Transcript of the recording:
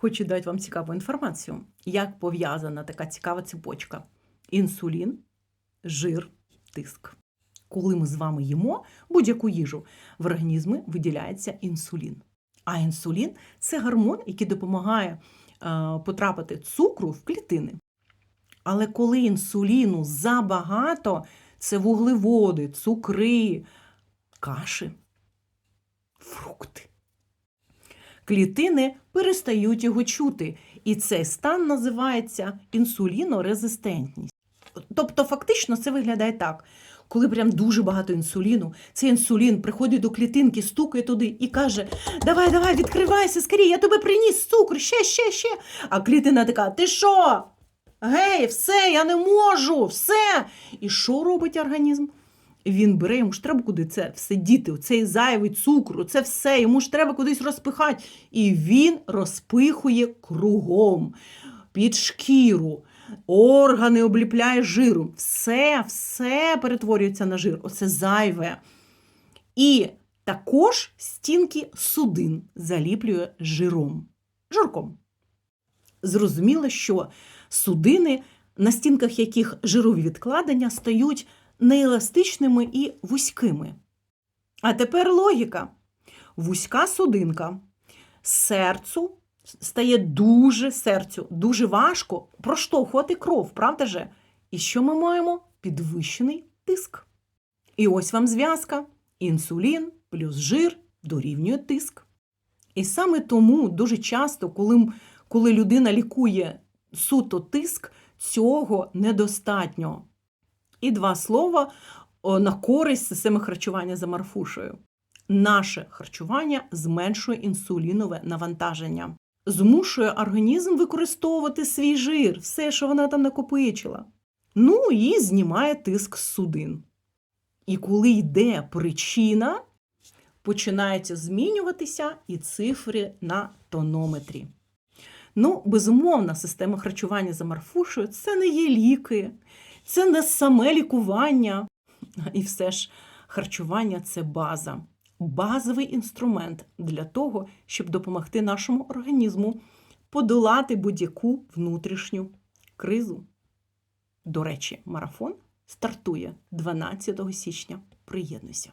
Хочу дати вам цікаву інформацію, як пов'язана така цікава цепочка: інсулін, жир, тиск. Коли ми з вами їмо будь-яку їжу, в організмі виділяється інсулін. А інсулін це гормон, який допомагає е, потрапити цукру в клітини. Але коли інсуліну забагато, це вуглеводи, цукри, каші, фрукти. Клітини перестають його чути, і цей стан називається інсулінорезистентність. Тобто, фактично, це виглядає так. Коли прям дуже багато інсуліну, цей інсулін приходить до клітинки, стукає туди і каже: Давай, давай, відкривайся, скоріше, я тебе приніс цукор, ще, ще, ще. А клітина така: Ти що? Гей, все, я не можу, все. І що робить організм? Він бере, йому ж треба куди це все діти, цей зайвий цукру, це все, йому ж треба кудись розпихати. І він розпихує кругом, під шкіру, органи обліпляє жиром. Все, все перетворюється на жир. Оце зайве. І також стінки судин заліплює жиром. Жирком. Зрозуміло, що судини, на стінках яких жирові відкладення стають нееластичними і вузькими. А тепер логіка. Вузька судинка серцю стає дуже серцю, дуже важко проштовхувати кров, правда же? І що ми маємо? Підвищений тиск. І ось вам зв'язка: інсулін плюс жир дорівнює тиск. І саме тому дуже часто, коли, коли людина лікує суто тиск, цього недостатньо. І два слова на користь системи харчування за Марфушею. Наше харчування зменшує інсулінове навантаження, змушує організм використовувати свій жир, все, що вона там накопичила. Ну і знімає тиск з судин. І коли йде причина, починаються змінюватися і цифри на тонометрі. Ну, безумовно, система харчування за Марфушею це не є ліки, це не саме лікування. І все ж харчування це база, базовий інструмент для того, щоб допомогти нашому організму подолати будь-яку внутрішню кризу. До речі, марафон стартує 12 січня. Приєднуйся!